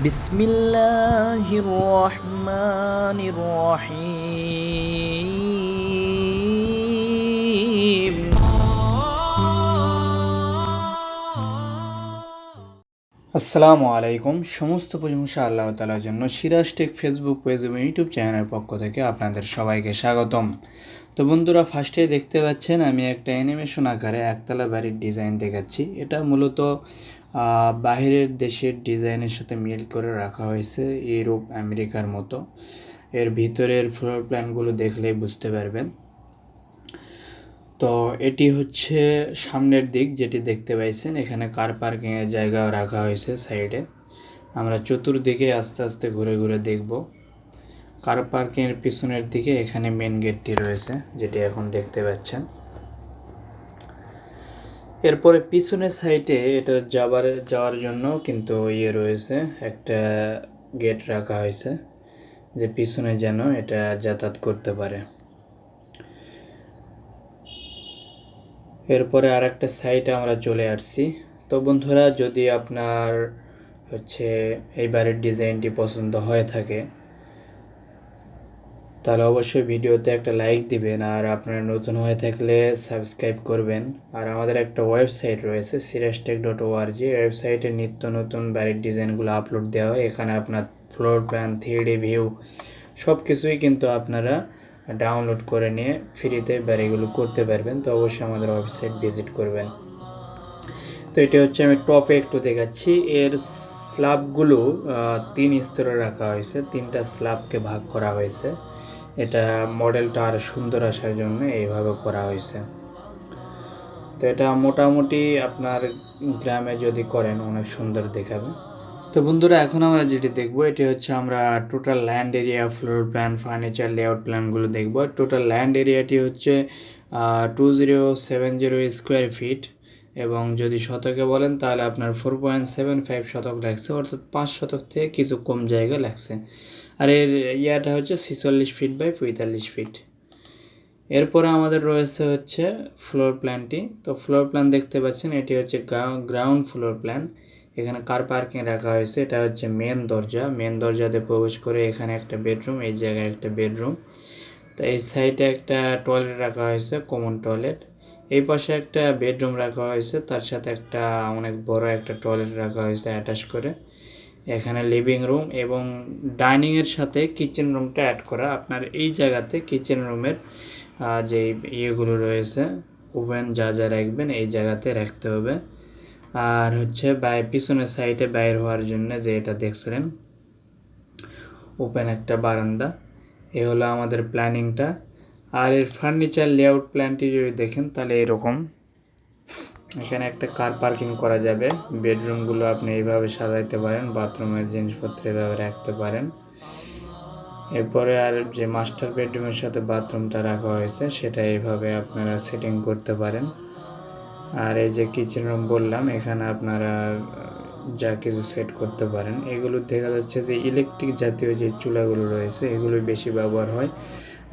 বিসমিল্লাহির রহমানির রহিম আসসালামু আলাইকুম। সমস্ত প্রশংসা আল্লাহ তালার জন্য। সিরাজ টেক ফেসবুক পেজ এবং ইউটিউব চ্যানেলের পক্ষ থেকে আপনাদের সবাইকে স্বাগতম। তো বন্ধুরা ফার্স্টে দেখতে পাচ্ছেন, আমি একটা অ্যানিমেশন আকারে একতলা বাড়ির ডিজাইন দেখাচ্ছি। এটা মূলত বাহিরের দেশের ডিজাইনের সাথে মিল করে রাখা হয়েছে ইউরোপ, আমেরিকার মতো। এর ভিতরের ফ্লোর প্ল্যানগুলো দেখলেই বুঝতে পারবেন। তো এটি হচ্ছে সামনের দিক যেটি দেখতে পাইছেন। এখানে কার পার্কিংয়ের জায়গাও রাখা হয়েছে সাইডে আমরা চতুর্দিকে আস্তে আস্তে ঘুরে ঘুরে দেখব। কার পার্কিংয়ের পিছনের দিকে এখানে মেন গেটটি রয়েছে, যেটি এখন দেখতে পাচ্ছেন। এরপরে পিছনের সাইডে এটা যাবার, যাওয়ার জন্য কিন্তু ইয়ে রয়েছে, একটা গেট রাখা হয়েছে, যে পিছনে যেন এটা যাতায়াত করতে পারে। এরপরে আর একটা সাইটে আমরা চলে আসছি। তো বন্ধুরা, যদি আপনার হচ্ছে এই বাড়ির ডিজাইনটি পছন্দ হয়ে থাকে তাহলে অবশ্যই ভিডিওতে একটা লাইক দিবেন আর আপনারা নতুন হয়ে থাকলে সাবস্ক্রাইব করবেন। আর আমাদের একটা ওয়েবসাইট রয়েছে সিরাজটেক ডট ওআরজি ওয়েবসাইটে নিত্য নতুন বাড়ির ডিজাইনগুলো আপলোড দেওয়া হয়। এখানে আপনার ফ্লোর প্ল্যান থ্রি ভিউ সব কিছুই কিন্তু আপনারা ডাউনলোড করে নিয়ে ফ্রিতে বাড়িগুলো করতে পারবেন। তো অবশ্যই আমাদের ওয়েবসাইট ভিজিট করবেন। তো এটা হচ্ছে আমি টপে একটু দেখাচ্ছি। এর স্ল্যাবগুলো তিন স্তরে রাখা হয়েছে। তিনটা স্ল্যাবকে ভাগ করা হয়েছে। এটা মডেলটা আরও সুন্দর আসার জন্য এইভাবে করা হয়েছে। তো এটা মোটামুটি আপনার গ্রামে যদি করেন অনেক সুন্দর দেখাবে। তো বন্ধুরা, এখন আমরা যেটি দেখব, এটি হচ্ছে আমরা total land area floor plan furniture layout প্ল্যানগুলো দেখব। টোটাল ল্যান্ড এরিয়াটি হচ্ছে two zero seven zero square feet এবং যদি শতকে বলেন, তাহলে আপনার ফোর পয়েন্ট সেভেন ফাইভ শতক লাগছে, অর্থাৎ পাঁচ শতক থেকে কিছু কম জায়গা লাগছে। আর এর ইয়াটা হচ্ছে ছিচল্লিশ ফিট বাই পঁয়তাল্লিশ ফিট এরপরে আমাদের রয়েছে হচ্ছে ফ্লোর প্ল্যানটি তো ফ্লোর প্ল্যান দেখতে পাচ্ছেন, এটি হচ্ছে গ্রাউন্ড ফ্লোর প্ল্যান এখানে কার পার্কিং রাখা হয়েছে, এটা হচ্ছে মেন দরজা। মেন দরজাতে প্রবেশ করে এখানে একটা বেডরুম এই জায়গায় একটা বেডরুম তো এই সাইডে একটা টয়লেট রাখা হয়েছে কমন টয়লেট এই পাশে একটা বেডরুম রাখা হয়েছে, তার সাথে একটা অনেক বড় একটা টয়লেট রাখা হয়েছে অ্যাটাচ করে। এখানে লিভিং রুম এবং ডাইনিংয়ের সাথে কিচেন রুমটা অ্যাড করা। আপনার এই জায়গাতে কিচেন রুমের যে ইয়েগুলো রয়েছে ওভেন যা যা রাখবেন এই জায়গাতে রাখতে হবে। আর হচ্ছে বাই, পিছনের সাইডে বাইর হওয়ার জন্য যে এটা দেখছিলেন ওপেন একটা বারান্দা। এ হলো আমাদের প্ল্যানিংটা আর এর ফার্নিচার লেআউট প্ল্যানটি যদি দেখেন, তাহলে এরকম। এখানে একটা কার পার্কিং করা যাবে। বেডরুমগুলো আপনি এইভাবে সাজাইতে পারেন বাথরুমের জিনিসপত্র এভাবে রাখতে পারেন। এরপরে আর যে মাস্টার বেডরুমের সাথে বাথরুমটা রাখা হয়েছে, সেটা এইভাবে আপনারা সেটিং করতে পারেন। আর এই যে কিচেন রুম বললাম, এখানে আপনারা যা কিছু সেট করতে পারেন। এগুলো দেখা যাচ্ছে যে ইলেকট্রিক জাতীয় যে চুলাগুলো রয়েছে এগুলো বেশি ব্যবহার হয়।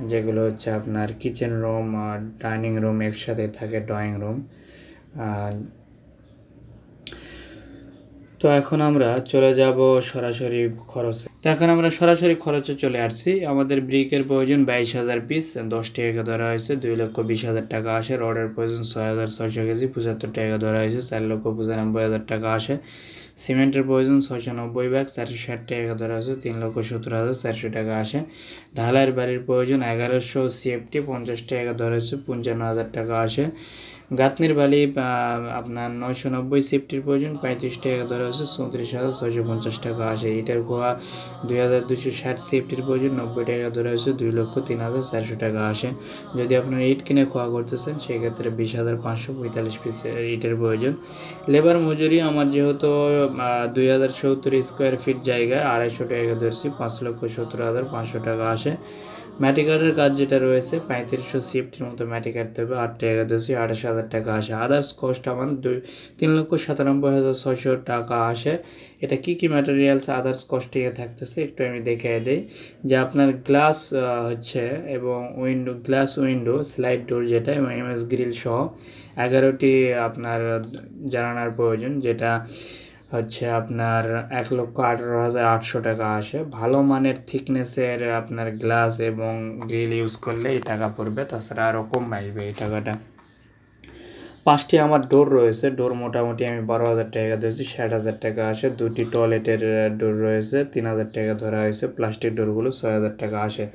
যেগুলো হচ্ছে আপনার কিচেন রুম আর ডাইনিং রুম একসাথে থাকে ড্রয়িং রুম তো এখন আমরা চলে যাব সরাসরি খরচে। তো এখন আমরা সরাসরি খরচে চলে আসছি। আমাদের ব্রিকের প্রয়োজন বাইশ হাজার পিস দশ টাকা ধরা হয়েছে, দুই লক্ষ বিশ হাজার টাকা আসে। রডের প্রয়োজন ছয় হাজার ছয়শো কেজি, পঁচাত্তর টাকা ধরা হয়েছে, চার লক্ষ পঁচানব্বই হাজার টাকা আসে। সিমেন্টের প্রয়োজন ছয়শো নব্বই ব্যাগ, চারশো ষাট টাকা ধরা হয়েছে, তিন লক্ষ সত্তর হাজার চারশো টাকা আসে। ঢালাইয়ের বাড়ির প্রয়োজন এগারোশো সিএফটি পঞ্চাশ টাকা ধরা হয়েছে, পঞ্চান্ন হাজার টাকা আসে। গাতনির বালি আপনার নয়শো নব্বই সেফটির প্রয়োজন, পঁয়ত্রিশ টাকা ধরা হচ্ছে চৌত্রিশ হাজার ছয়শো পঞ্চাশ টাকা আসে। ইটার খোয়া দুই হাজার দুশো ষাট সেফটির প্রয়োজন, নব্বই টাকা ধরা হয়েছে দুই লক্ষ তিন হাজার চারশো টাকা আসে। যদি আপনার ইট কিনে খোয়া করতেছেন সেক্ষেত্রে বিশ হাজার পাঁচশো পঁয়তাল্লিশ পিস ইটের প্রয়োজন। লেবার মজুরি, আমার যেহেতু দুই হাজার সত্তর স্কোয়ার ফিট জায়গায় আড়াইশো টাকা ধরছি, পাঁচ লক্ষ সত্তর হাজার পাঁচশো টাকা আসে। ম্যাটি কার্ডের কাজ যেটা রয়েছে, পঁয়ত্রিশশো সিফটির মতো ম্যাটি কাটতে হবে, আট টাকা দিয়েছি আঠাশ হাজার টাকা আসে। আদার্স কস্ট আমার দুই, তিন লক্ষ সাতানব্বই হাজার ছয়শো টাকা আসে। এটা কি কি ম্যাটেরিয়ালস আদার্স কস্টে থাকতেছে একটু আমি দেখে দিই। যে আপনার গ্লাস হচ্ছে এবং window glass window slide door যেটা এবং এমএস গ্রিল সহ এগারোটি আপনার জানানোর প্রয়োজন, যেটা হচ্ছে আপনার এক লক্ষ আঠারো হাজার আটশো টাকা আসে। ভালো মানের থিকনেসের আপনার গ্লাস এবং গ্রিল ইউজ করলে এই টাকা পড়বে। তাছাড়া আরও কম আসবে এই টাকাটা। পাঁচটি আমার ডোর রয়েছে। ডোর মোটামুটি আমি বারো হাজার টাকা ধরেছি ষাট হাজার টাকা আসে। দুটি টয়লেটের ডোর রয়েছে, তিন হাজার টাকা ধরা হয়েছে। প্লাস্টিক ডোরগুলো ছয় হাজার টাকা আসে।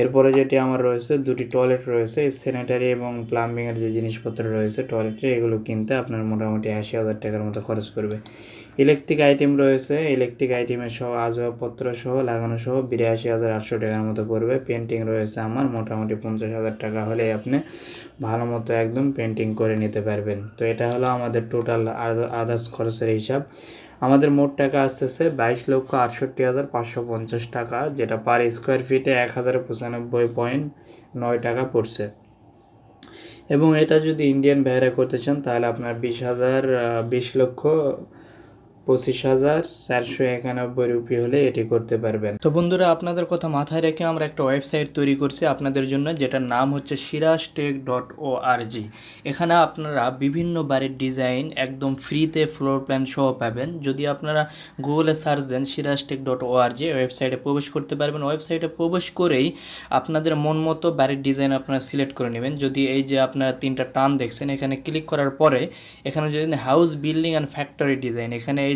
এরপরে যেটি আমার রয়েছে, দুটি টয়লেট রয়েছে স্যানিটারি এবং প্লাম্বিংয়ের যে জিনিসপত্র রয়েছে টয়লেটের এগুলো কিনতে আপনার মোটামুটি আশি হাজার টাকার মতো খরচ পড়বে। ইলেকট্রিক আইটেম রয়েছে। ইলেকট্রিক আইটেমের সহ আসবাবপত্র সহ লাগানো সহ বিরাশি হাজার আটশো টাকার মতো পড়বে। পেন্টিং রয়েছে আমার, মোটামুটি পঞ্চাশ হাজার টাকা হলে আপনি ভালো মতো একদম পেন্টিং করে নিতে পারবেন। তো এটা হলো আমাদের টোটাল আদার্স খরচের হিসাব। আমাদের মোট টাকা আসতেছে বাইশ লক্ষ আটষট্টি হাজার পাঁচশো পঞ্চাশ টাকা, যেটা পার স্কোয়ার ফিটে এক হাজার পঁচানব্বই পয়েন্ট নয় টাকা পড়ছে। এবং এটা যদি ইন্ডিয়ান ভাইরা করতে চান, তাহলে আপনার বিশ হাজার বিশ লক্ষ পঁচিশ হাজার চারশো একানব্বই রুপি হলে এটি করতে পারবেন। তো বন্ধুরা, আপনাদের কথা মাথায় রেখে আমরা একটা ওয়েবসাইট তৈরি করছি আপনাদের জন্য, যেটার নাম হচ্ছে Siraj Tech dot O G এখানে আপনারা বিভিন্ন বাড়ির ডিজাইন একদম ফ্রিতে ফ্লোর প্ল্যান সহ পাবেন। যদি আপনারা গুগলে সার্চ দেন Siraj Tech dot O G ওয়েবসাইটে প্রবেশ করতে পারবেন। ওয়েবসাইটে প্রবেশ করেই আপনাদের মন মতো বাড়ির ডিজাইন আপনারা সিলেক্ট করে নেবেন। যদি এই যে আপনারা তিনটা টান দেখছেন, এখানে ক্লিক করার পরে এখানে যদি house, building and factory design এখানে এই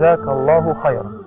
جزاك الله خيرا.